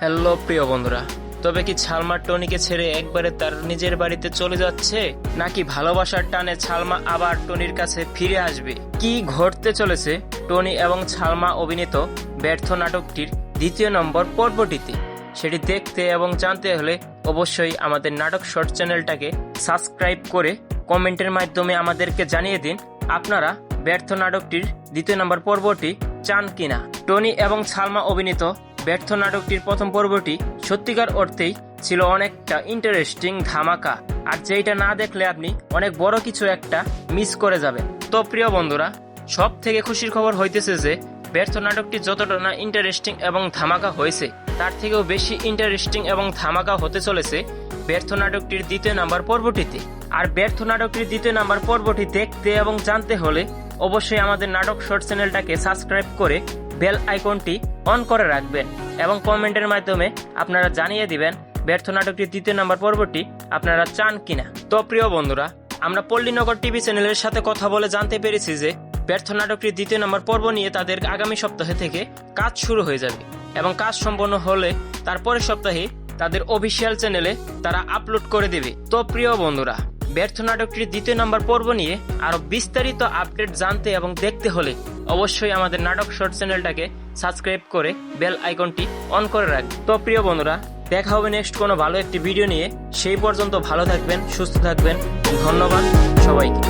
Hello, প্রিয় বন্ধুরা। তবে কি ছালমা টনিকে ছেড়ে একবারে তার নিজের বাড়িতে চলে যাচ্ছে? নাকি ভালোবাসার টানে ছালমা আবার টনির কাছে ফিরে আসবে? কি ঘটতে চলেছে? টনি এবং ছালমা অভিনীত ব্যর্থ নাটকটির দ্বিতীয় নম্বর পর্বটিতে। সেটি দেখতে এবং জানতে হলে অবশ্যই আমাদের নাটক শর্ট চ্যানেলটাকে সাবস্ক্রাইব করে কমেন্টের মাধ্যমে আমাদেরকে জানিয়ে দিন আপনারা ব্যর্থ নাটকটির দ্বিতীয় নম্বর পর্বটি চান কিনা। টনি এবং ছালমা অভিনীত ব্যর্থ নাটকটির প্রথম পর্বটি সত্যিকার অর্থেই ছিল অনেকটা ইন্টারেস্টিং ধামাকা। আর যেটা না দেখলে আপনি অনেক বড় কিছু একটা মিস করে যাবেন। তো প্রিয় বন্ধুরা সব থেকে খুশির খবর হইতেছে যে, ব্যর্থ নাটকটি যতটা না ইন্টারেস্টিং এবং ধামাকা হয়েছে, তার থেকেও বেশি ইন্টারেস্টিং এবং ধামাকা হতে চলেছে ব্যর্থ নাটকটির দ্বিতীয় নাম্বার পর্বটিতে। আর ব্যর্থ নাটকটির দ্বিতীয় নাম্বার পর্বটি দেখতে এবং জানতে হলে অবশ্যই আমাদের নাটক শর্ট চ্যানেলটাকে সাবস্ক্রাইব করে বেল আইকনটি অন করে রাখবেন এবং কমেন্টের মাধ্যমে আপনারা জানিয়ে দিবেন ব্যর্থ নাটকটির দ্বিতীয় নাম্বার পর্বটি আপনারা চান কিনা। তো প্রিয় বন্ধুরা, আমরা পল্লীনগর টিভি চ্যানেলের সাথে কথা বলে জানতে পেরেছি যে ব্যর্থ নাটকটির দ্বিতীয় নম্বর পর্ব নিয়ে তাদের আগামী সপ্তাহে থেকে কাজ শুরু হয়ে যাবে এবং কাজ সম্পন্ন হলে তারপরের সপ্তাহে তাদের অফিসিয়াল চ্যানেলে তারা আপলোড করে দেবে। তো প্রিয় বন্ধুরা, ব্যর্থ নাটকটির দ্বিতীয় নম্বর পর্ব নিয়ে আরও বিস্তারিত আপডেট জানতে এবং দেখতে হলে অবশ্যই আমাদের নাটক শর্ট চ্যানেলটাকে সাবস্ক্রাইব করে বেল আইকনটি অন করে রাখ। তো প্রিয় বন্ধুরা, দেখা হবে নেক্সট কোনো ভালো একটি ভিডিও নিয়ে। সেই পর্যন্ত ভালো থাকবেন, সুস্থ থাকবেন। ধন্যবাদ সবাইকে।